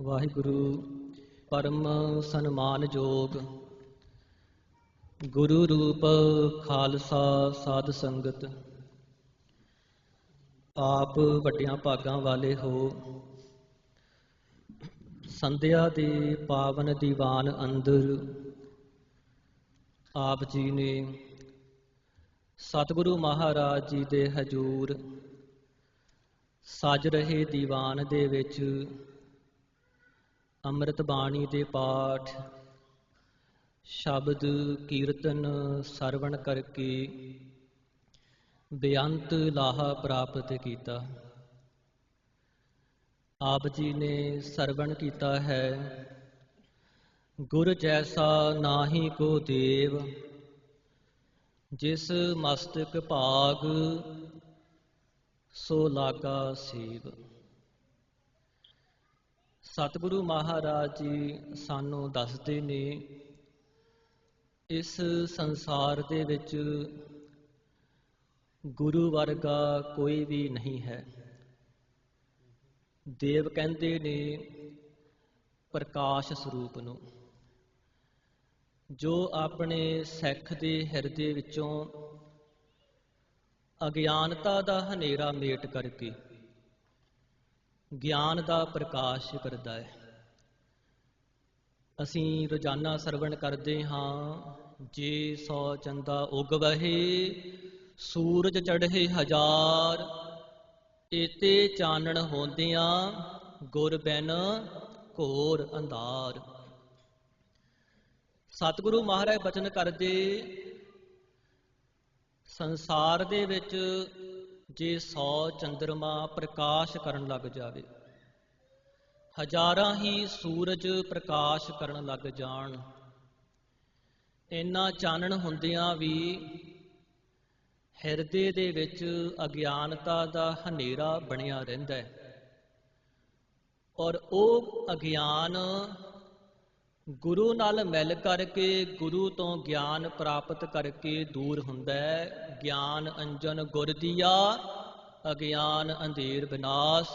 ਵਾਹਿਗੁਰੂ, ਪਰਮ ਸਨਮਾਨਯੋਗ ਗੁਰੂ ਰੂਪ ਖਾਲਸਾ ਸਾਧ ਸੰਗਤ, ਆਪ ਵੱਡਿਆਂ ਭਾਗਾਂ ਵਾਲੇ ਹੋ। ਸੰਧਿਆ ਦੇ ਪਾਵਨ ਦੀਵਾਨ ਅੰਦਰ ਆਪ ਜੀ ਨੇ ਸਤਿਗੁਰੂ ਮਹਾਰਾਜ ਜੀ ਦੇ ਹਜੂਰ ਸਜ ਰਹੇ ਦੀਵਾਨ ਦੇ ਵਿੱਚ ਅੰਮ੍ਰਿਤ ਬਾਣੀ ਦੇ ਪਾਠ, ਸ਼ਬਦ ਕੀਰਤਨ ਸਰਵਣ ਕਰਕੇ ਬੇਅੰਤ ਲਾਹਾ ਪ੍ਰਾਪਤ ਕੀਤਾ। ਆਪ ਜੀ ਨੇ ਸਰਵਣ ਕੀਤਾ ਹੈ। ਗੁਰ ਜੈਸਾ ਨਾਹੀ ਕੋ ਦੇਵ, ਜਿਸ ਮਸਤਕ ਭਾਗ ਸੋ ਲਾਗਾ ਸੇਵ। ਸਤਿਗੁਰੂ ਮਹਾਰਾਜ ਜੀ ਸਾਨੂੰ ਦੱਸਦੇ ਨੇ, ਇਸ ਸੰਸਾਰ ਦੇ ਵਿੱਚ ਗੁਰੂ ਵਰਗਾ ਕੋਈ ਵੀ ਨਹੀਂ ਹੈ। ਦੇਵ ਕਹਿੰਦੇ ਨੇ ਪ੍ਰਕਾਸ਼ ਸਰੂਪ ਨੂੰ, ਜੋ ਆਪਣੇ ਸਿੱਖ ਦੇ ਹਿਰਦੇ ਵਿੱਚੋਂ ਅਗਿਆਨਤਾ ਦਾ ਹਨੇਰਾ ਮੇਟ ਕਰਕੇ ਗਿਆਨ ਦਾ ਪ੍ਰਕਾਸ਼ ਕਰਦਾ ਹੈ। ਅਸੀਂ ਰੋਜ਼ਾਨਾ ਸਰਵਣ ਕਰਦੇ ਹਾਂ, ਜੇ ਸੌ ਚੰਦਾ ਉਗ ਵਹੇ ਸੂਰਜ ਚੜ੍ਹੇ ਹਜ਼ਾਰ, ਏਤੇ ਚਾਨਣ ਹੁੰਦਿਆਂ ਗੁਰ ਬਿਨ ਘੋਰ ਅੰਧਾਰ। ਸਤਿਗੁਰੂ ਮਹਾਰਾਜ ਬਚਨ ਕਰਦੇ, ਸੰਸਾਰ ਦੇ ਵਿੱਚ ਜੇ 100 ਚੰਦਰਮਾ ਪ੍ਰਕਾਸ਼ ਕਰਨ ਲੱਗ ਜਾਵੇ, ਹਜ਼ਾਰਾਂ ਹੀ ਸੂਰਜ ਪ੍ਰਕਾਸ਼ ਕਰਨ ਲੱਗ ਜਾਣ। ਇੰਨਾ ਚਾਨਣ ਹੁੰਦਿਆਂ ਵੀ ਹਿਰਦੇ ਦੇ ਵਿੱਚ ਅਗਿਆਨਤਾ ਦਾ ਹਨੇਰਾ ਬਣਿਆ ਰਹਿੰਦਾ ਹੈ ਔਰ ਉਹ ਅਗਿਆਨ ਗੁਰੂ ਨਾਲ ਮਿਲ ਕਰਕੇ ਗੁਰੂ ਤੋਂ ਗਿਆਨ ਪ੍ਰਾਪਤ ਕਰਕੇ ਦੂਰ ਹੁੰਦਾ ਹੈ। ਗਿਆਨ ਅੰਜਨ ਗੁਰ ਦੀਆ, ਅਗਿਆਨ ਅੰਧੇਰ ਵਿਨਾਸ਼।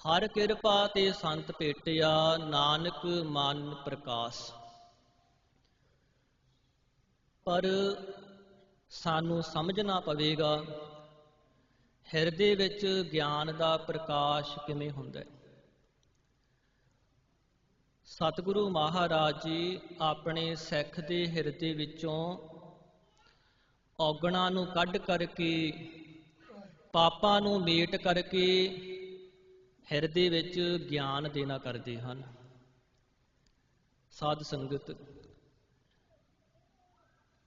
ਹਰ ਕਿਰਪਾ ਤੇ ਸੰਤ ਭੇਟਿਆ, ਨਾਨਕ ਮਨ ਪ੍ਰਕਾਸ਼। ਪਰ ਸਾਨੂੰ ਸਮਝਣਾ ਪਵੇਗਾ, ਹਿਰਦੇ ਵਿੱਚ ਗਿਆਨ ਦਾ ਪ੍ਰਕਾਸ਼ ਕਿਵੇਂ ਹੁੰਦਾ ਹੈ। ਸਤਿਗੁਰੂ ਮਹਾਰਾਜ ਜੀ ਆਪਣੇ ਸਿੱਖ ਦੇ ਹਿਰਦੇ ਵਿੱਚੋਂ ਔਗਣਾ ਨੂੰ ਕੱਢ ਕਰਕੇ, ਪਾਪਾਂ ਨੂੰ ਮੇਟ ਕਰਕੇ ਹਿਰਦੇ ਵਿੱਚ ਗਿਆਨ ਦੇਣਾ ਕਰਦੇ ਹਨ। ਸਾਧ ਸੰਗਤ,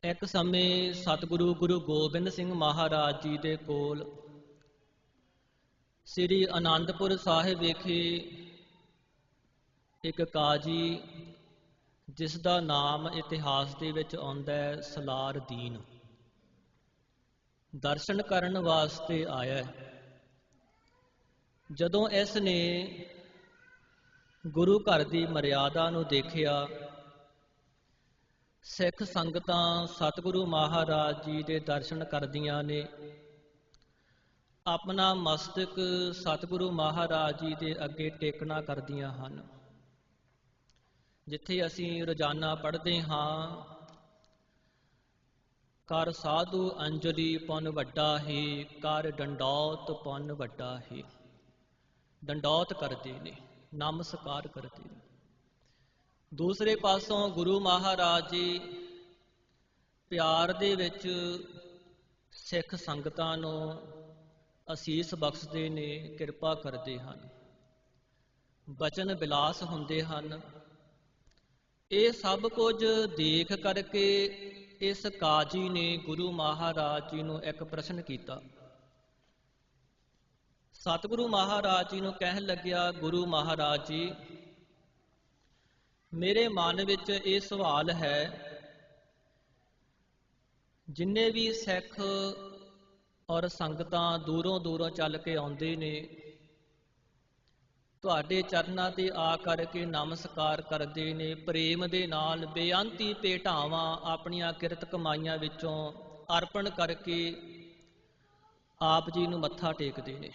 ਇੱਕ ਸਮੇਂ ਸਤਿਗੁਰੂ ਗੁਰੂ ਗੋਬਿੰਦ ਸਿੰਘ ਮਹਾਰਾਜ ਜੀ ਦੇ ਕੋਲ ਸ੍ਰੀ ਅਨੰਦਪੁਰ ਸਾਹਿਬ ਵਿਖੇ ਇੱਕ ਕਾਜੀ ਜਿਸ ਦਾ ਨਾਮ ਇਤਿਹਾਸ ਦੇ ਵਿੱਚ ਆਉਂਦਾ ਹੈ ਸਲਾਰ ਦੀਨ ਦਰਸ਼ਨ ਕਰਨ ਵਾਸਤੇ ਆਇਆ ਹੈ। ਜਦੋਂ ਇਸ ਨੇ ਗੁਰੂ ਘਰ ਦੀ ਮਰਿਆਦਾ ਨੂੰ ਦੇਖਿਆ, ਸਿੱਖ ਸੰਗਤਾਂ ਸਤਿਗੁਰੂ ਮਹਾਰਾਜ ਜੀ ਦੇ ਦਰਸ਼ਨ ਕਰਦੀਆਂ ਨੇ। ਆਪਣਾ ਮਸਤਕ ਸਤਿਗੁਰੂ ਮਹਾਰਾਜ ਜੀ ਦੇ ਅੱਗੇ ਟੇਕਣਾ ਕਰਦੀਆਂ ਹਨ। ਜਿੱਥੇ ਅਸੀਂ ਰੋਜ਼ਾਨਾ ਪੜ੍ਹਦੇ ਹਾਂ ਕਰ ਸਾਧੂ ਅੰਜਲੀ ਪੁੰਨ ਵੱਡਾ ਹੀ ਕਰ ਡੰਡੌਤ ਪੁੰਨ ਵੱਡਾ ਹੀ। ਡੰਡੌਤ ਕਰਦੇ ਨੇ, ਨਮਸਕਾਰ ਕਰਦੇ ਨੇ। ਦੂਸਰੇ ਪਾਸੋਂ ਗੁਰੂ ਮਹਾਰਾਜ ਜੀ ਪਿਆਰ ਦੇ ਵਿੱਚ ਸਿੱਖ ਸੰਗਤਾਂ ਨੂੰ ਅਸੀਸ ਬਖਸ਼ਦੇ ਨੇ, ਕਿਰਪਾ ਕਰਦੇ ਹਨ। ਬਚਨ ਬਿਲਾਸ ਹੁੰਦੇ ਹਨ। ਇਹ ਸਭ ਕੁਝ ਦੇਖ ਕਰਕੇ ਇਸ ਕਾਜੀ ਨੇ ਗੁਰੂ ਮਹਾਰਾਜ ਜੀ ਨੂੰ ਇੱਕ ਪ੍ਰਸ਼ਨ ਕੀਤਾ। ਸਤਿਗੁਰੂ ਮਹਾਰਾਜ ਜੀ ਨੂੰ ਕਹਿਣ ਲੱਗਿਆ, ਗੁਰੂ ਮਹਾਰਾਜ ਜੀ, ਮੇਰੇ ਮਨ ਵਿੱਚ ਇਹ ਸਵਾਲ ਹੈ, ਜਿੰਨੇ ਵੀ ਸਿੱਖ ਔਰ ਸੰਗਤਾਂ ਦੂਰੋਂ ਦੂਰੋਂ ਚੱਲ ਕੇ ਆਉਂਦੇ ਨੇ ਤੁਹਾਡੇ ਚਰਨਾਂ ਤੇ ਆ ਕਰਕੇ ਨਮਸਕਾਰ ਕਰਦੇ ਨੇ। ਪ੍ਰੇਮ ਦੇ ਨਾਲ ਬੇਅੰਤੀ ਭੇਟਾਵਾਂ ਆਪਣੀਆਂ ਕਿਰਤ ਕਮਾਈਆਂ ਵਿੱਚੋਂ ਅਰਪਣ ਕਰਕੇ ਆਪ ਜੀ ਨੂੰ ਮੱਥਾ ਟੇਕਦੇ ਨੇ।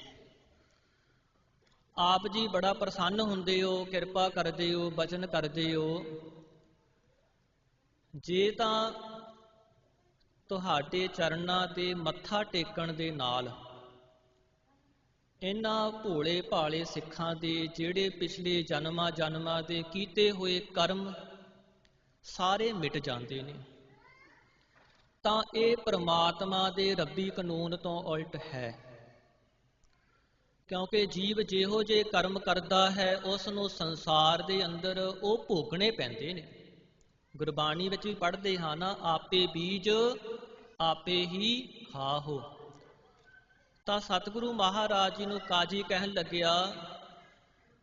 ਆਪ ਜੀ ਬੜਾ ਪ੍ਰਸੰਨ ਹੁੰਦੇ ਹੋ, ਕਿਰਪਾ ਕਰਦੇ ਹੋ, ਬਚਨ ਕਰਦੇ ਹੋ। ਜੇ ਤਾਂ ਤੁਹਾਡੇ ਚਰਨਾਂ ਤੇ ਮੱਥਾ ਟੇਕਣ ਦੇ ਨਾਲ ਇਹਨਾਂ ਭੋਲੇ ਭਾਲੇ ਸਿੱਖਾਂ ਦੇ ਜਿਹੜੇ ਪਿਛਲੇ ਜਨਮਾਂ ਜਨਮਾਂ ਦੇ ਕੀਤੇ ਹੋਏ ਕਰਮ ਸਾਰੇ ਮਿਟ ਜਾਂਦੇ ਨੇ। ਤਾਂ ਇਹ ਪ੍ਰਮਾਤਮਾ ਦੇ ਰੱਬੀ ਕਾਨੂੰਨ ਤੋਂ ਉਲਟ ਹੈ। ਕਿਉਂਕਿ ਜੀਵ ਜਿਹੋ ਜੇ ਕਰਮ ਕਰਦਾ ਹੈ ਉਸ ਨੂੰ ਸੰਸਾਰ ਦੇ ਅੰਦਰ ਉਹ ਭੋਗਣੇ ਪੈਂਦੇ ਨੇ। ਗੁਰਬਾਣੀ ਵਿੱਚ ਵੀ ਪੜ੍ਹਦੇ ਹਾਂ ਨਾ, ਆਪੇ ਬੀਜ ਆਪੇ ਹੀ ਖਾਹੋ ਤਾਂ ਸਤਿਗੁਰੂ ਮਹਾਰਾਜ ਜੀ ਨੂੰ ਕਾਜੀ ਕਹਿਣ ਲੱਗਿਆ,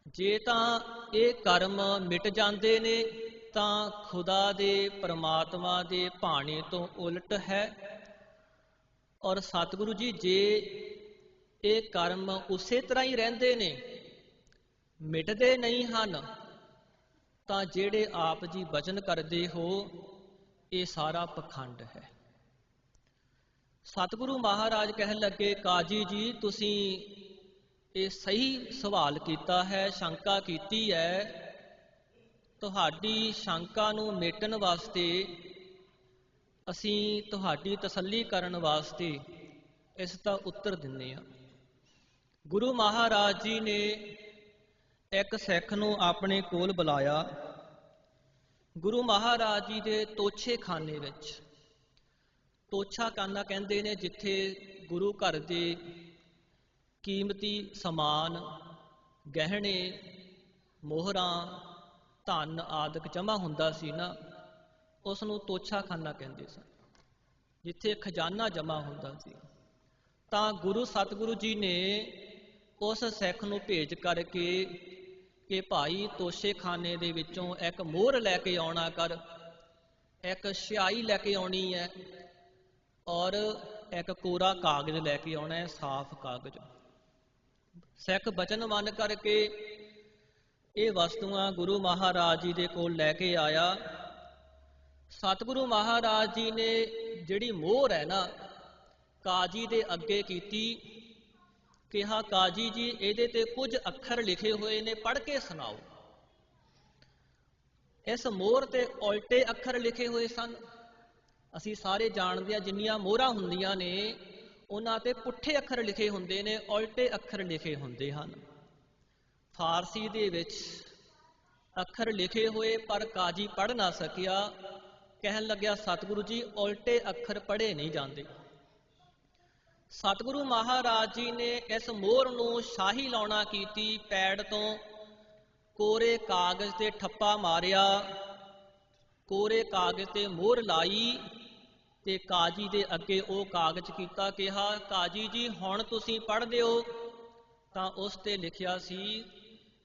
ਜੇ ਤਾਂ ਇਹ ਕਰਮ ਮਿਟ ਜਾਂਦੇ ਨੇ, ਤਾਂ ਖੁਦਾ ਦੇ ਪਰਮਾਤਮਾ ਦੇ ਭਾਣੇ ਤੋਂ ਉਲਟ ਹੈ। ਔਰ ਸਤਿਗੁਰੂ ਜੀ, ਜੇ ਇਹ ਕਰਮ ਉਸੇ ਤਰ੍ਹਾਂ ਹੀ ਰਹਿੰਦੇ ਨੇ, ਮਿਟਦੇ ਨਹੀਂ ਹਨ, ਤਾਂ ਜਿਹੜੇ ਆਪ ਜੀ ਵਚਨ ਕਰਦੇ ਹੋ, ਇਹ ਸਾਰਾ ਪਖੰਡ ਹੈ। ਸਤਿਗੁਰੂ ਮਹਾਰਾਜ ਕਹਿਣ ਲੱਗੇ, ਕਾਜੀ ਜੀ, ਤੁਸੀਂ ਇਹ ਸਹੀ ਸਵਾਲ ਕੀਤਾ ਹੈ, ਸ਼ੰਕਾ ਕੀਤੀ ਹੈ। ਤੁਹਾਡੀ ਸ਼ੰਕਾ ਨੂੰ ਮੇਟਣ ਵਾਸਤੇ, ਅਸੀਂ ਤੁਹਾਡੀ ਤਸੱਲੀ ਕਰਨ ਵਾਸਤੇ ਇਸ ਦਾ ਉੱਤਰ ਦਿੰਨੇ ਆ ਗੁਰੂ ਮਹਾਰਾਜ ਜੀ ਨੇ ਇੱਕ ਸਿੱਖ ਨੂੰ ਆਪਣੇ ਕੋਲ ਬੁਲਾਇਆ। ਗੁਰੂ ਮਹਾਰਾਜ ਜੀ ਦੇ ਤੋਛੇ ਖਾਨੇ ਵਿੱਚ ਤੋਛਾ ਖਾਨਾ ਕਹਿੰਦੇ ਨੇ ਜਿੱਥੇ ਗੁਰੂ ਘਰ ਦੇ ਕੀਮਤੀ ਸਮਾਨ, ਗਹਿਣੇ, ਮੋਹਰਾਂ, ਧਨ ਆਦਿਕ ਜਮ੍ਹਾਂ ਹੁੰਦਾ ਸੀ ਨਾ ਉਸ ਨੂੰ ਤੋਛਾਖਾਨਾ ਕਹਿੰਦੇ ਸਨ, ਜਿੱਥੇ ਖਜ਼ਾਨਾ ਜਮ੍ਹਾਂ ਹੁੰਦਾ ਸੀ। ਤਾਂ ਗੁਰੂ ਸਤਿਗੁਰੂ ਜੀ ਨੇ ਉਸ ਸਿੱਖ ਨੂੰ ਭੇਜ ਕਰਕੇ ਕਿ ਭਾਈ ਤੋਸ਼ੇਖਾਨੇ ਦੇ ਵਿੱਚੋਂ ਇੱਕ ਮੋਹਰ ਲੈ ਕੇ ਆਉਣਾ ਕਰ, ਇੱਕ ਸਿਆਹੀ ਲੈ ਕੇ ਆਉਣੀ ਹੈ ਔਰ ਇੱਕ ਕੋਰਾ ਕਾਗਜ਼ ਲੈ ਕੇ ਆਉਣਾ ਹੈ, ਸਾਫ਼ ਕਾਗਜ਼। ਸਿੱਖ ਬਚਨ ਮੰਨ ਕਰਕੇ ਇਹ ਵਸਤੂਆਂ ਗੁਰੂ ਮਹਾਰਾਜ ਜੀ ਦੇ ਕੋਲ ਲੈ ਕੇ ਆਇਆ। ਸਤਿਗੁਰੂ ਮਹਾਰਾਜ ਜੀ ਨੇ ਜਿਹੜੀ ਮੋਹਰ ਹੈ ਨਾ, ਕਾਜੀ ਦੇ ਅੱਗੇ ਕੀਤੀ। ਕਿਹਾ, ਕਾਜੀ ਜੀ, ਇਹਦੇ ਤੇ ਕੁਝ ਅੱਖਰ ਲਿਖੇ ਹੋਏ ਨੇ, ਪੜ੍ਹ ਕੇ ਸੁਣਾਓ। ਇਸ ਮੋਹਰ ਤੇ ਉਲਟੇ ਅੱਖਰ ਲਿਖੇ ਹੋਏ ਸਨ। ਅਸੀਂ ਸਾਰੇ ਜਾਣਦੇ ਆ ਜਿੰਨੀਆਂ ਮੋਹਰਾਂ ਹੁੰਦੀਆਂ ਨੇ, ਉਹਨਾਂ ਤੇ ਪੁੱਠੇ ਅੱਖਰ ਲਿਖੇ ਹੁੰਦੇ ਨੇ, ਉਲਟੇ ਅੱਖਰ ਲਿਖੇ ਹੁੰਦੇ ਹਨ। ਫਾਰਸੀ ਦੇ ਵਿੱਚ ਅੱਖਰ ਲਿਖੇ ਹੋਏ ਪਰ ਕਾਜੀ ਪੜ੍ਹ ਨਾ ਸਕਿਆ, ਕਹਿਣ ਲੱਗਿਆ, ਸਤਿਗੁਰੂ ਜੀ, ਉਲਟੇ ਅੱਖਰ ਪੜ੍ਹੇ ਨਹੀਂ ਜਾਂਦੇ। ਸਤਿਗੁਰੂ ਮਹਾਰਾਜ ਜੀ ਨੇ ਇਸ ਮੋਹਰ ਨੂੰ ਸ਼ਾਹੀ ਲਾਉਣਾ ਕੀਤੀ, ਪੈੜ ਤੋਂ ਕੋਰੇ ਕਾਗਜ਼ ਤੇ ਠੱਪਾ ਮਾਰਿਆ, ਕੋਰੇ ਕਾਗਜ਼ ਤੇ ਮੋਹਰ ਲਾਈ। ਤੇ ਕਾਜੀ ਦੇ ਅੱਗੇ ਉਹ ਕਾਗਜ਼ ਕੀਤਾ, ਕਿਹਾ, ਕਾਜੀ ਜੀ, ਹੁਣ ਤੁਸੀਂ ਪੜ੍ਹਦੇ ਹੋ? ਤਾਂ ਉਸ ਤੇ ਲਿਖਿਆ ਸੀ,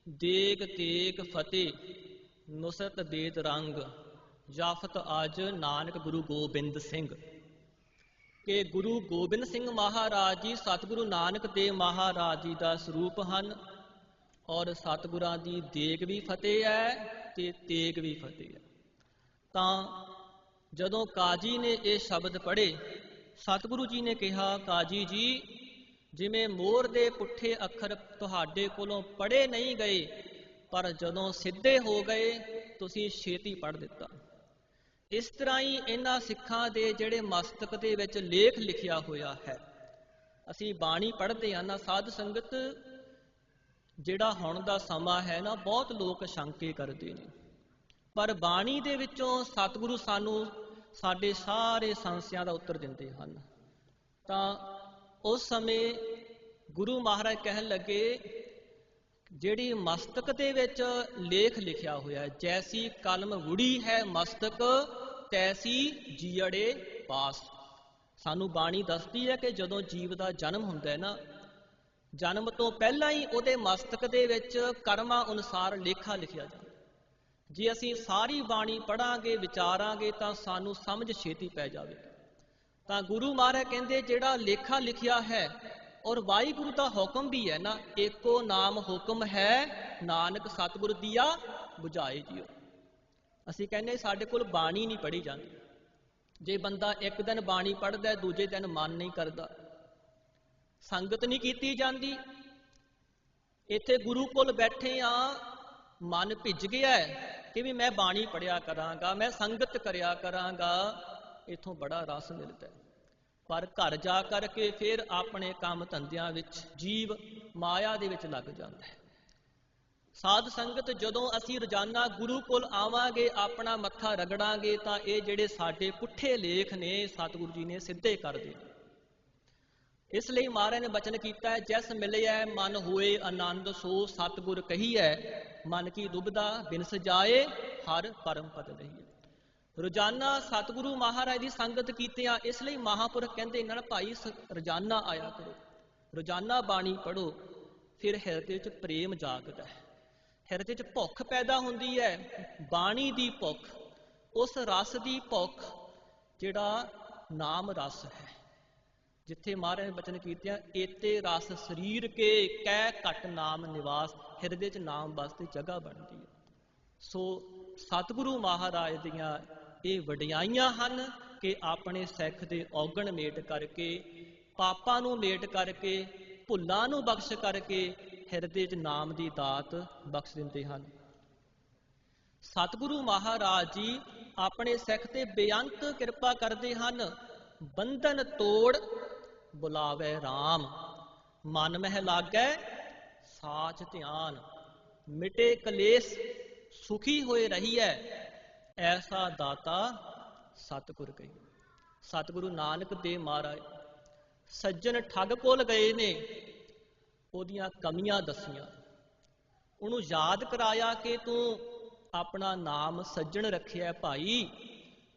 ਦੇਗ ਤੇਗ ਫਤਿਹ, ਨੁਸਰਤ ਬੇਦ ਰੰਗ, ਜਾਫਤ ਅੱਜ ਨਾਨਕ ਗੁਰੂ ਗੋਬਿੰਦ ਸਿੰਘ। ਕਿ ਗੁਰੂ ਗੋਬਿੰਦ ਸਿੰਘ ਮਹਾਰਾਜ ਜੀ ਸਤਿਗੁਰੂ ਨਾਨਕ ਦੇਵ ਮਹਾਰਾਜ ਜੀ ਦਾ ਸਰੂਪ ਹਨ ਔਰ ਸਤਿਗੁਰਾਂ ਦੀ ਦੇਗ ਵੀ ਫਤਿਹ ਹੈ ਤੇ ਤੇਗ ਵੀ ਫਤਿਹ ਹੈ। ਤਾਂ ਜਦੋਂ ਕਾਜੀ ਨੇ ਇਹ ਸ਼ਬਦ ਪੜ੍ਹੇ, ਸਤਿਗੁਰੂ ਜੀ ਨੇ ਕਿਹਾ, ਕਾਜੀ ਜੀ, ਜਿਵੇਂ ਮੋਰ ਦੇ ਪੁੱਠੇ ਅੱਖਰ ਤੁਹਾਡੇ ਕੋਲੋਂ ਪੜ੍ਹੇ ਨਹੀਂ ਗਏ, ਪਰ ਜਦੋਂ ਸਿੱਧੇ ਹੋ ਗਏ, ਤੁਸੀਂ ਛੇਤੀ ਪੜ੍ਹ ਦਿੱਤਾ। ਇਸ ਤਰ੍ਹਾਂ ਹੀ ਇਹਨਾਂ ਸਿੱਖਾਂ ਦੇ ਜਿਹੜੇ ਮਸਤਕ ਦੇ ਵਿੱਚ ਲੇਖ ਲਿਖਿਆ ਹੋਇਆ ਹੈ। ਅਸੀਂ ਬਾਣੀ ਪੜ੍ਹਦੇ ਹਾਂ ਨਾ, ਸਾਧ ਸੰਗਤ ਜਿਹੜਾ ਹੁਣ ਦਾ ਸਮਾਂ ਹੈ ਨਾ, ਬਹੁਤ ਲੋਕ ਸ਼ੰਕੇ ਕਰਦੇ ਨੇ। ਪਰ ਬਾਣੀ ਦੇ ਵਿੱਚੋਂ ਸਤਿਗੁਰੂ ਸਾਨੂੰ ਸਾਡੇ ਸਾਰੇ ਸੰਸਿਆਂ ਦਾ ਉੱਤਰ ਦਿੰਦੇ ਹਨ। ਤਾਂ ਉਸ ਸਮੇਂ ਗੁਰੂ ਮਹਾਰਾਜ ਕਹਿਣ ਲੱਗੇ, ਜਿਹੜੀ ਮਸਤਕ ਦੇ ਵਿੱਚ ਲੇਖ ਲਿਖਿਆ ਹੋਇਆ ਜੈਸੀ ਕਲਮ ਵੁੜੀ ਹੈ ਮਸਤਕ, ਤੈਸੀ ਜੀੜੇ ਪਾਸ। ਸਾਨੂੰ ਬਾਣੀ ਦੱਸਦੀ ਹੈ ਕਿ ਜਦੋਂ ਜੀਵ ਦਾ ਜਨਮ ਹੁੰਦਾ ਹੈ ਨਾ, ਜਨਮ ਤੋਂ ਪਹਿਲਾਂ ਹੀ ਉਹਦੇ ਮਸਤਕ ਦੇ ਵਿੱਚ ਕਰਮਾਂ ਅਨੁਸਾਰ ਲੇਖਾ ਲਿਖਿਆ ਜਾਂਦਾ ਜੇ ਅਸੀਂ ਸਾਰੀ ਬਾਣੀ ਪੜਾਂਗੇ ਵਿਚਾਰਾਂਗੇ, ਤਾਂ ਸਾਨੂੰ ਸਮਝ ਛੇਤੀ ਪੈ ਜਾਵੇ। ਤਾਂ ਗੁਰੂ ਮਹਾਰਾਜ ਕਹਿੰਦੇ, ਜਿਹੜਾ ਲੇਖਾ ਲਿਖਿਆ ਹੈ, ਔਰ ਵਾਹਿਗੁਰੂ ਦਾ ਹੁਕਮ ਵੀ ਹੈ ਨਾ, ਏਕੋ ਨਾਮ ਹੁਕਮ ਹੈ, ਨਾਨਕ ਸਤਿਗੁਰ ਦੀਆ 부ਝਾਏ ਜੀਓ। ਅਸੀਂ ਕਹਿੰਦੇ, ਸਾਡੇ ਕੋਲ ਬਾਣੀ ਨਹੀਂ ਪੜੀ ਜਾਂਦੀ। ਜੇ ਬੰਦਾ ਇੱਕ ਦਿਨ ਬਾਣੀ ਪੜਦਾ ਦੂਜੇ ਦਿਨ ਮਨ ਨਹੀਂ ਕਰਦਾ। ਸੰਗਤ ਨਹੀਂ ਕੀਤੀ ਜਾਂਦੀ। ਇੱਥੇ ਗੁਰੂ ਕੋਲ ਬੈਠੇ ਆ, ਮਨ ਭਿੱਜ ਗਿਆ ਹੈ ਕਿ ਵੀ ਮੈਂ ਬਾਣੀ ਪੜਿਆ ਕਰਾਂਗਾ, ਮੈਂ ਸੰਗਤ ਕਰਿਆ ਕਰਾਂਗਾ, ਇਥੋਂ ਬੜਾ ਰਸ ਮਿਲਦਾ ਹੈ। ਪਰ ਘਰ ਜਾ ਕਰਕੇ ਫਿਰ ਆਪਣੇ ਕੰਮ ਧੰਦਿਆਂ ਵਿੱਚ ਜੀਵ ਮਾਇਆ ਦੇ ਵਿੱਚ ਲੱਗ ਜਾਂਦਾ ਹੈ। ਸਾਧ ਸੰਗਤ ਜਦੋਂ ਅਸੀਂ ਰੋਜ਼ਾਨਾ ਗੁਰੂ ਕੋਲ ਆਵਾਂਗੇ, ਆਪਣਾ ਮੱਥਾ ਰਗੜਾਂਗੇ, ਤਾਂ ਇਹ ਜਿਹੜੇ ਸਾਡੇ ਪੁੱਠੇ ਲੇਖ ਨੇ, ਸਤਿਗੁਰੂ ਜੀ ਨੇ ਸਿੱਧੇ ਕਰ ਦੇਣੇ ਇਸ ਲਈ ਮਹਾਰਾਜ ਨੇ ਬਚਨ ਕੀਤਾ ਹੈ, ਜੈਸ ਮਿਲਿਆ ਮਨ ਹੋਏ ਆਨੰਦ, ਸੋ ਸਤਿਗੁਰ ਕਹੀਐ, ਮਨ ਕੀ ਦੁਬਦਾ ਬਿਨਸ ਜਾਏ, ਹਰ ਪਰਮ ਪਦ ਲਈਏ ਰੋਜ਼ਾਨਾ ਸਤਿਗੁਰੂ ਮਹਾਰਾਜ ਦੀ ਸੰਗਤ ਕੀਤਿਆਂ ਇਸ ਲਈ ਮਹਾਪੁਰਖ ਕਹਿੰਦੇ ਇਹਨਾਂ ਨਾਲ ਭਾਈ, ਸ- ਰੋਜ਼ਾਨਾ ਆਇਆ ਕਰੋ। ਰੋਜ਼ਾਨਾ ਬਾਣੀ ਪੜੋ ਫਿਰ ਹਿਰਦੇ ਵਿੱਚ ਪ੍ਰੇਮ ਜਾਗਦਾ ਹੈ। ਹਿਰਦੇ 'ਚ ਭੁੱਖ ਪੈਦਾ ਹੁੰਦੀ ਹੈ ਬਾਣੀ ਦੀ ਭੁੱਖ, ਉਸ ਰਸ ਦੀ ਭੁੱਖ, ਜਿਹੜਾ ਨਾਮ ਰਸ ਹੈ। ਜਿੱਥੇ ਮਹਾਰਾਜ ਨੇ ਬਚਨ ਕੀਤਿਆਂ, ਏਤੇ ਰਸ ਸਰੀਰ ਕੇ ਕਹਿ ਘਟ ਨਾਮ ਨਿਵਾਸ, ਹਿਰਦੇ 'ਚ ਨਾਮ ਵਾਸਤੇ ਜਗ੍ਹਾ ਬਣਦੀ ਹੈ। ਸੋ ਸਤਿਗੁਰੂ ਮਹਾਰਾਜ ਦੀਆਂ ਇਹ ਵਡਿਆਈਆਂ ਹਨ ਕਿ ਆਪਣੇ ਸਿੱਖ ਦੇ ਔਗਣ ਮੇਟ ਕਰਕੇ, ਪਾਪਾਂ ਨੂੰ ਮੇਟ ਕਰਕੇ, ਭੁੱਲਾਂ ਨੂੰ ਬਖਸ਼ ਕਰਕੇ ਹਿਰਦੇ 'ਚ ਨਾਮ ਦੀ ਦਾਤ ਬਖਸ਼ ਦਿੰਦੇ ਹਨ। ਸਤਿਗੁਰੂ ਮਹਾਰਾਜ ਜੀ ਆਪਣੇ ਸਿੱਖ ਤੇ ਬੇਅੰਤ ਕਿਰਪਾ ਕਰਦੇ ਹਨ। ਬੰਧਨ ਤੋੜ ਬੁਲਾਵੇ RAM ਮਨ ਮਹਿ ਲਾਗੈ, ਸਾਚ ਧਿਆਨ। ਮਿਟੇ ਕਲੇਸ਼, ਸੁਖੀ ਹੋਏ ਰਹੀਐ। ਐਸਾ ਦਾਤਾ ਸਤਿਗੁਰ ਕਹੀ। ਸਤਿਗੁਰੂ ਨਾਨਕ ਦੇ ਮਹਾਰਾਜ, ਸੱਜਣ ਠੱਗ ਕੋਲ ਗਏ ਨੇ। ਉਹਦੀਆਂ ਕਮੀਆਂ ਦੱਸੀਆਂ। ਉਹਨੂੰ ਯਾਦ ਕਰਾਇਆ ਕਿ ਤੂੰ ਆਪਣਾ ਨਾਮ ਸੱਜਣ ਰੱਖਿਆ ਭਾਈ,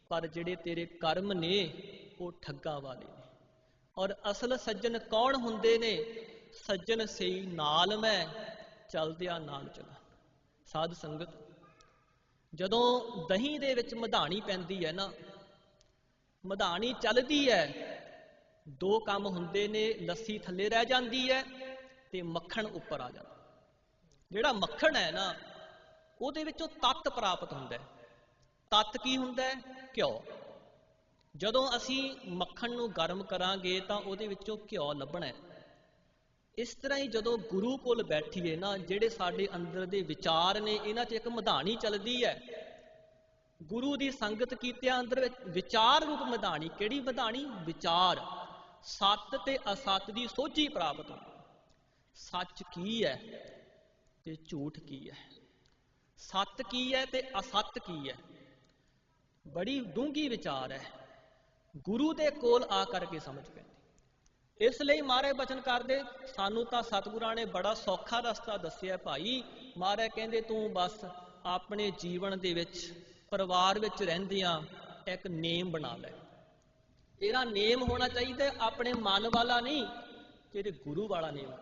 ਪਰ ਜਿਹੜੇ ਤੇਰੇ ਕਰਮ ਨੇ, ਉਹ ਠੱਗਾ ਵਾਲੇ ਨੇ। ਔਰ ਅਸਲ ਸੱਜਣ ਕੌਣ ਹੁੰਦੇ ਨੇ? ਸੱਜਣ ਸਈ ਨਾਲ ਮੈਂ, ਚਲਦਿਆਂ ਨਾਲ ਚਲਾ। ਸਾਧ ਸੰਗਤ, ਜਦੋਂ ਦਹੀਂ ਦੇ ਵਿੱਚ ਮਧਾਣੀ ਪੈਂਦੀ ਹੈ ਨਾ, ਮਧਾਣੀ ਚੱਲਦੀ ਹੈ, ਦੋ ਕੰਮ ਹੁੰਦੇ ਨੇ, ਲੱਸੀ ਥੱਲੇ ਰਹਿ ਜਾਂਦੀ ਹੈ ਤੇ ਮੱਖਣ ਉੱਪਰ ਆ ਜਾਂਦਾ। ਜਿਹੜਾ ਮੱਖਣ ਹੈ ਨਾ, ਉਹਦੇ ਵਿੱਚੋਂ ਤੱਤ ਪ੍ਰਾਪਤ ਹੁੰਦਾ ਹੈ। ਤੱਤ ਕੀ ਹੁੰਦਾ ਹੈ? ਘਿਓ। ਜਦੋਂ ਅਸੀਂ ਮੱਖਣ ਨੂੰ ਗਰਮ ਕਰਾਂਗੇ ਤਾਂ ਉਹਦੇ ਵਿੱਚੋਂ ਘਿਓ ਲੱਭਣਾ ਹੈ। ਇਸ ਤਰ੍ਹਾਂ ਹੀ ਜਦੋਂ ਗੁਰੂ ਕੋਲ ਬੈਠੀਏ ਨਾ, ਜਿਹੜੇ ਸਾਡੇ ਅੰਦਰ ਦੇ ਵਿਚਾਰ ਨੇ, ਇਹਨਾਂ 'ਚ ਇੱਕ ਮਧਾਣੀ ਚੱਲਦੀ ਹੈ। ਗੁਰੂ ਦੀ ਸੰਗਤ ਕੀਤਿਆਂ ਅੰਦਰ ਵਿਚਾਰ ਰੂਪ ਮਧਾਣੀ, ਕਿਹੜੀ ਮਧਾਣੀ? ਵਿਚਾਰ। ਸੱਤ ਤੇ ਅਸੱਤ ਦੀ ਸੋਝੀ ਪ੍ਰਾਪਤ ਹੁੰਦੀ ਸੱਚ ਕੀ ਹੈ ਤੇ ਝੂਠ ਕੀ ਹੈ? ਸੱਤ ਕੀ ਹੈ ਤੇ ਅਸੱਤ ਕੀ ਹੈ? ਬੜੀ ਡੂੰਗੀ ਵਿਚਾਰ ਹੈ। ਗੁਰੂ ਦੇ ਕੋਲ ਆ ਕਰਕੇ ਸਮਝ ਪੈਂਦੀ। ਇਸ ਲਈ ਮਹਾਰਾਜ ਬਚਨ ਕਰਦੇ, ਸਾਨੂੰ ਤਾਂ ਸਤਿਗੁਰਾਂ ਨੇ ਬੜਾ ਸੌਖਾ ਰਸਤਾ ਦੱਸਿਆ ਭਾਈ। ਮਹਾਰਾਜ ਕਹਿੰਦੇ, ਤੂੰ ਬਸ ਆਪਣੇ ਜੀਵਨ ਦੇ ਵਿੱਚ, ਪਰਿਵਾਰ ਵਿੱਚ ਰਹਿੰਦਿਆਂ ਇੱਕ ਨੇਮ ਬਣਾ ਲੈ। ਤੇਰਾ ਨੇਮ ਹੋਣਾ ਚਾਹੀਦਾ, ਆਪਣੇ ਮਨ ਵਾਲਾ ਨਹੀਂ, ਤੇਰੇ ਗੁਰੂ ਵਾਲਾ ਨੇਮ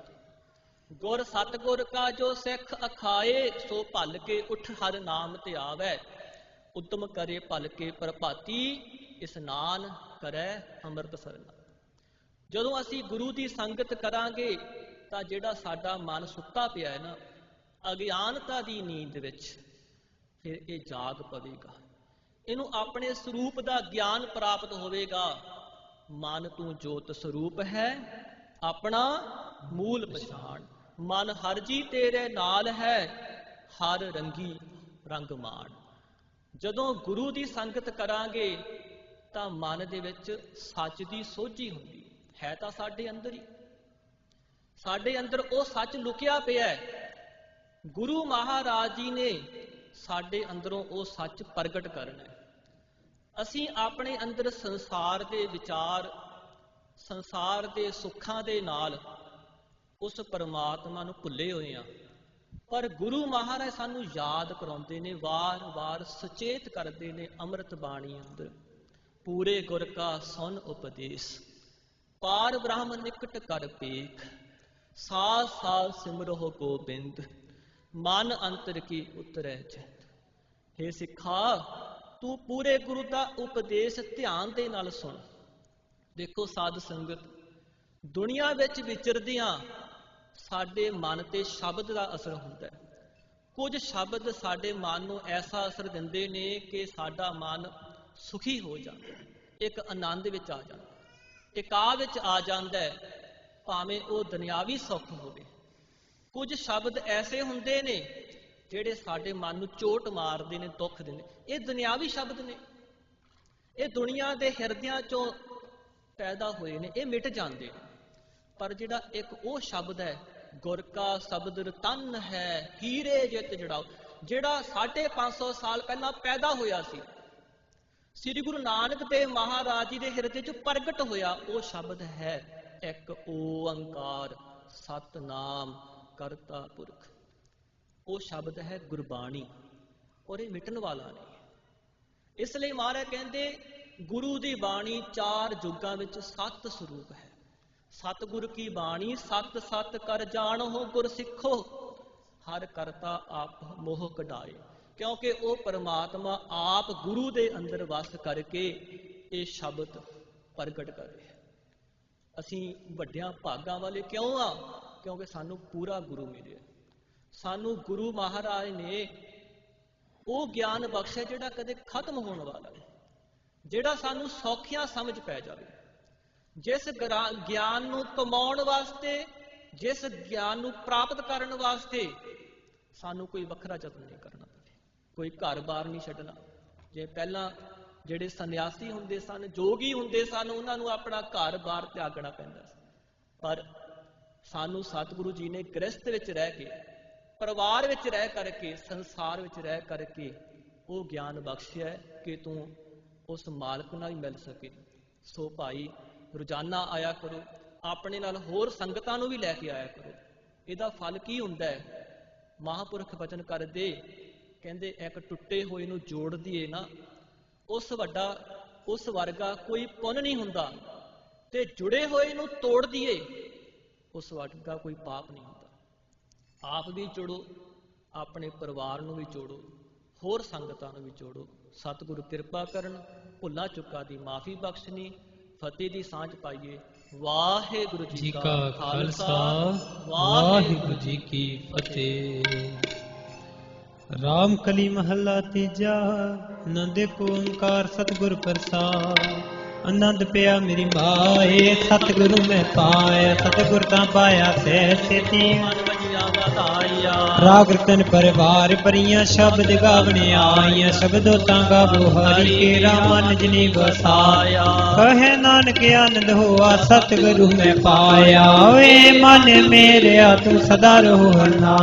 ਗੁਰ ਸਤਗੁਰ ਕਾ ਜੋ ਸਿੱਖ ਅਖਾਏ, ਸੋ ਭਲ ਕੇ ਉਠ ਹਰ ਨਾਮ ਤੇ ਆਵੈ। ਉਦਮ ਕਰੇ ਭਲ ਕੇ ਪ੍ਰਭਾਤੀ। ਇਸਨਾਨ ਕਰੈ ਅੰਮ੍ਰਿਤ ਸਰਨਾ ਜਦੋਂ ਅਸੀਂ ਗੁਰੂ ਦੀ ਸੰਗਤ ਕਰਾਂਗੇ, ਤਾਂ ਜਿਹੜਾ ਸਾਡਾ ਮਨ ਸੁੱਤਾ ਪਿਆ ਹੈ ਨਾ, ਅਗਿਆਨਤਾ ਦੀ ਨੀਂਦ ਵਿੱਚ ਫਿਰ ਇਹ ਜਾਗ ਪਵੇਗਾ। ਇਹਨੂੰ ਆਪਣੇ ਸਰੂਪ ਦਾ ਗਿਆਨ ਪ੍ਰਾਪਤ ਹੋਵੇਗਾ। ਮਨ ਤੂੰ ਜੋਤ ਸਰੂਪ ਹੈ, ਆਪਣਾ ਮੂਲ ਪਛਾਣ। ਮਨ ਹਰ ਜੀ ਤੇਰੇ ਨਾਲ ਹੈ, ਹਰ ਰੰਗੀ ਰੰਗ ਮਾਣ। ਜਦੋਂ ਗੁਰੂ ਦੀ ਸੰਗਤ ਕਰਾਂਗੇ ਤਾਂ ਮਨ ਦੇ ਵਿੱਚ ਸੱਚ ਦੀ ਸੋਝੀ ਹੁੰਦੀ। ਹੈ ਤਾਂ ਸਾਡੇ ਅੰਦਰ ਹੀ। ਸਾਡੇ ਅੰਦਰ ਉਹ ਸੱਚ ਲੁਕਿਆ ਪਿਆ ਹੈ। ਗੁਰੂ ਮਹਾਰਾਜ ਜੀ ਨੇ ਸਾਡੇ ਅੰਦਰੋਂ ਉਹ ਸੱਚ ਪ੍ਰਗਟ ਕਰਨਾ ਹੈ। ਅਸੀਂ ਆਪਣੇ ਅੰਦਰ ਸੰਸਾਰ ਦੇ ਵਿਚਾਰ, ਸੰਸਾਰ ਦੇ ਸੁੱਖਾਂ ਦੇ ਨਾਲ ਉਸ ਪਰਮਾਤਮਾ ਨੂੰ ਭੁੱਲੇ ਹੋਏ ਆ ਪਰ ਗੁਰੂ ਮਹਾਰਾਜ ਸਾਨੂੰ ਯਾਦ ਕਰਾਉਂਦੇ ਨੇ, ਵਾਰ-ਵਾਰ ਸੁਚੇਤ ਕਰਦੇ ਨੇ, ਅੰਮ੍ਰਿਤ ਬਾਣੀ ਅੰਦਰ। ਪੂਰੇ ਗੁਰ ਕਾ ਸੁਨ ਉਪਦੇਸ਼। ਪਾਰ ਬ੍ਰਹਮ ਨਿਕਟ ਕਰ ਪੇਖ ਸਾਸ ਸਾਸ ਸਿਮਰੋ ਗੋਬਿੰਦ, ਮਨ ਅੰਤਰ ਕੀ ਉਤਰੈ ਚਿਤ हे ਸਿੱਖਾ, ਤੂੰ ਪੂਰੇ ਗੁਰੂ ਦਾ ਉਪਦੇਸ਼ ਧਿਆਨ ਦੇ ਨਾਲ ਸੁਣ। ਦੇਖੋ ਸਾਧ ਸੰਗਤ, ਦੁਨੀਆ ਵਿੱਚ ਵਿਚਰਦਿਆਂ ਸਾਡੇ ਮਨ ਤੇ ਸ਼ਬਦ ਦਾ ਅਸਰ ਹੁੰਦਾ ਹੈ। ਕੁਝ ਸ਼ਬਦ ਸਾਡੇ ਮਨ ਨੂੰ ਐਸਾ ਅਸਰ ਦਿੰਦੇ ਨੇ ਕਿ ਸਾਡਾ ਮਨ ਸੁਖੀ ਹੋ ਜਾਂਦਾ ਇੱਕ ਆਨੰਦ ਵਿੱਚ ਆ ਜਾਂਦਾ ਟਿਕਾ ਵਿੱਚ ਆ ਜਾਂਦਾ ਭਾਵੇਂ ਉਹ ਦੁਨਿਆਵੀ ਸੁੱਖ ਹੋਵੇ। ਕੁਝ ਸ਼ਬਦ ਐਸੇ ਹੁੰਦੇ ਨੇ ਜਿਹੜੇ ਸਾਡੇ ਮਨ ਨੂੰ ਚੋਟ ਮਾਰਦੇ ਨੇ, ਦੁੱਖ ਦਿੰਦੇ ਇਹ ਦੁਨਿਆਵੀ ਸ਼ਬਦ ਨੇ। ਇਹ ਦੁਨੀਆ ਦੇ ਹਿਰਦਿਆਂ ਚੋਂ ਪੈਦਾ ਹੋਏ ਨੇ, ਇਹ ਮਿਟ ਜਾਂਦੇ ਨੇ। ਪਰ ਜਿਹੜਾ ਇੱਕ ਉਹ ਸ਼ਬਦ ਹੈ, ਗੁਰ ਕਾ ਸ਼ਬਦ ਰਤਨ ਹੈ, ਹੀਰੇ ਜਿਤ ਜੜਾਓ। ਜਿਹੜਾ 550 ਸਾਲ ਪਹਿਲਾਂ ਪੈਦਾ ਹੋਇਆ ਸੀ ਸ੍ਰੀ ਗੁਰੂ ਨਾਨਕ ਦੇਵ ਮਹਾਰਾਜ ਜੀ ਦੇ ਹਿਰਦੇ 'ਚ ਪ੍ਰਗਟ ਹੋਇਆ ਉਹ ਸ਼ਬਦ ਹੈ, ਇੱਕ ਓੰਕਾਰ, ਸਤਨਾਮ, ਕਰਤਾ ਪੁਰਖ। ਉਹ ਸ਼ਬਦ ਹੈ ਗੁਰਬਾਣੀ ਔਰ ਇਹ ਮਿਟਣ ਵਾਲਾ ਨਹੀਂ ਇਸ ਲਈ ਮਹਾਰਾਜ ਕਹਿੰਦੇ, ਗੁਰੂ ਦੀ ਬਾਣੀ ਚਾਰ ਯੁੱਗਾਂ ਵਿੱਚ ਸੱਤ ਸਰੂਪ ਹੈ। ਸਤਿਗੁਰ ਕੀ ਬਾਣੀ, ਸਤ ਸਤ ਕਰ ਜਾਣੋ ਗੁਰ ਸਿੱਖੋ ਹਰ ਕਰਤਾ ਆਪ ਮੋਹ ਕਢਾਏ ਕਿਉਂਕਿ ਉਹ ਪਰਮਾਤਮਾ ਆਪ ਗੁਰੂ ਦੇ ਅੰਦਰ ਵਸ ਕਰਕੇ ਇਹ ਸ਼ਬਦ ਪ੍ਰਗਟ ਕਰ ਰਿਹਾ ਅਸੀਂ ਵੱਡਿਆਂ ਭਾਗਾਂ ਵਾਲੇ ਕਿਉਂ ਆ? ਕਿਉਂਕਿ ਸਾਨੂੰ ਪੂਰਾ ਗੁਰੂ ਮਿਲਿਆ। ਸਾਨੂੰ ਗੁਰੂ ਮਹਾਰਾਜ ਨੇ ਉਹ ਗਿਆਨ ਬਖਸ਼ਿਆ ਜਿਹੜਾ ਕਦੇ ਖਤਮ ਹੋਣ ਵਾਲਾ ਹੈ ਜਿਹੜਾ ਸਾਨੂੰ ਸੌਖੀਆਂ ਸਮਝ ਪੈ ਜਾਵੇ। ਜਿਸ ਗਰਾ- ਗਿਆਨ ਨੂੰ ਕਮਾਉਣ ਵਾਸਤੇ, ਜਿਸ ਗਿਆਨ ਨੂੰ ਪ੍ਰਾਪਤ ਕਰਨ ਵਾਸਤੇ ਸਾਨੂੰ ਕੋਈ ਵੱਖਰਾ ਯਤਨ ਨਹੀਂ ਕਰਨਾ। ਕੋਈ ਘਰ-ਬਾਰ ਨਹੀਂ ਛੱਡਣਾ। ਜੇ ਪਹਿਲਾਂ ਜਿਹੜੇ ਸੰਨਿਆਸੀ ਹੁੰਦੇ ਸਨ, ਜੋਗੀ ਹੁੰਦੇ ਸਨ, ਉਹਨਾਂ ਨੂੰ ਆਪਣਾ ਘਰ-ਬਾਰ ਤਿਆਗਣਾ ਪੈਂਦਾ ਸੀ। ਪਰ ਸਾਨੂੰ ਸਤਿਗੁਰੂ ਜੀ ਨੇ ਗ੍ਰਸਥ ਵਿੱਚ ਰਹਿ ਕੇ, ਪਰਿਵਾਰ ਵਿੱਚ ਰਹਿ ਕਰਕੇ, ਸੰਸਾਰ ਵਿੱਚ ਰਹਿ ਕਰਕੇ ਉਹ ਗਿਆਨ ਬਖਸ਼ਿਆ ਕਿ ਤੂੰ ਉਸ ਮਾਲਕ ਨਾਲ ਹੀ ਮਿਲ ਸਕੇ। ਸੋ ਭਾਈ, ਰੋਜ਼ਾਨਾ ਆਇਆ ਕਰੋ, ਆਪਣੇ ਨਾਲ ਹੋਰ ਸੰਗਤਾਂ ਨੂੰ ਵੀ ਲੈ ਕੇ ਆਇਆ ਕਰੋ। ਇਹਦਾ ਫਲ ਕੀ ਹੁੰਦਾ ਹੈ? ਮਹਾਪੁਰਖ ਬਚਨ ਕਰਦੇ ਕਹਿੰਦੇ ਇੱਕ ਟੁੱਟੇ ਹੋਏ ਨੂੰ ਜੋੜ ਦਈਏ ਨਾ ਉਸ ਵੱਡਾ ਉਸ ਵਰਗਾ ਕੋਈ ਪੁੰਨ ਨਹੀਂ ਹੁੰਦਾ। ਤੇ ਜੁੜੇ ਹੋਏ ਨੂੰ ਤੋੜ ਦਈਏ ਉਸ ਵਰਗਾ ਕੋਈ ਪਾਪ ਨਹੀਂ ਹੁੰਦਾ। ਆਪ ਵੀ ਜੁੜੋ ਆਪਣੇ ਪਰਿਵਾਰ ਨੂੰ ਵੀ ਜੋੜੋ ਹੋਰ ਸੰਗਤਾਂ ਨੂੰ ਵੀ ਜੋੜੋ। ਸਤਿਗੁਰੂ ਕਿਰਪਾ ਕਰਨ ਭੁੱਲਾਂ ਚੁੱਕਾ ਦੀ ਮਾਫੀ ਬਖਸ਼ਣੀ ਫਤਿਹ ਦੀ ਸਾਂਝ ਪਾਈਏ। ਵਾਹਿਗੁਰੂ ਜੀ ਕਾ ਖਾਲਸਾ ਵਾਹਿਗੁਰੂ ਜੀ ਕੀ ਫਤਿਹ। ਰਾਮ ਕਲੀ ਮਹੱਲਾ ਤੀਜਾ, ਆਨੰਦ ਓੰਕਾਰ ਸਤਿਗੁਰ ਪ੍ਰਸਾਦ। ਆਨੰਦ ਪਿਆ ਮੇਰੀ ਮਾਏ, ਸਤਿਗੁਰੂ ਮੈਂ ਪਾਇਆ, ਸਤਿਗੁਰ ਤਾਂ ਪਾਇਆ, ਸਹਿ ਸੇਤੀ ਮਨ ਵਜਿਆ ਵਧਾਇਆ ਰਾਗ ਰਤਨ ਪਰਿਵਾਰ ਪਰੀਆਂ ਸ਼ਬਦ ਗਾਵਣ ਆਈਆਂ। ਸ਼ਬਦੋ ਤਾਂ ਗਾਵੋ ਹਰੀ ਕੇ ਰਾਮਨ ਜਨੀ ਵਸਾਇਆ। ਕਹੇ ਨਾਨਕ ਆਨੰਦ ਹੋਆ, ਸਤਿਗੁਰੂ ਮੈਂ ਪਾਇਆ। ਵੇ ਮਨ ਮੇਰਿਆ, ਤੂੰ ਸਦਾ ਰਹੋ ਹਰਨਾ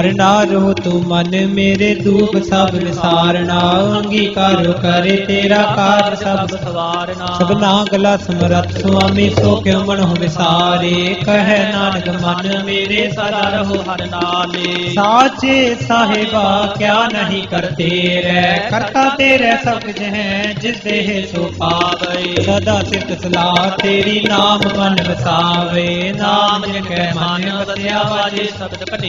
ਹਰਨਾ ਰਹੋ ਤੂੰ ਮਨ ਮੇਰੇ ਦੁਖ ਸਭ ਵਿਸਾਰਣਾ ਅੰਗੀਕਾਰ ਕਰੇ ਤੇਰਾ ਕਾਜ ਸਭ ਸਵਾਰਨਾ। ਸਭਨਾ ਗਲਾ ਸਮਰੱਥ ਸੁਆਮੀ, ਸੋ ਕਿਉ ਮਨ ਹੋ ਵਿਸਾਰੇ। ਕਹੈ ਨਾਨਕ ਮਨ ਮੇਰੇ, ਸਦਾ ਰਹੋ ਹਰ ਨਾਲੇ ਸਾਚੇ ਸਾਹਿਬਾ ਕਿਆ ਨਹੀਂ ਕਰਤੇ ਰਹਿ ਕਰਤਾ ਤੇਰੇ ਸਭ ਕੁਝ ਹੈ ਜਿਸ ਦੇਹ ਸੋ ਪਾਵੇ ਸਦਾ ਸਿਫਤ ਸਲਾਹ ਤੇਰੀ ਨਾਮ ਮਨ ਵਸਾਵੇ ਨਾਮ ਜਿ ਕੈ ਮਨ ਵਸਿਆ ਵਾਜੇ ਸ਼ਬਦ ਕਨੇ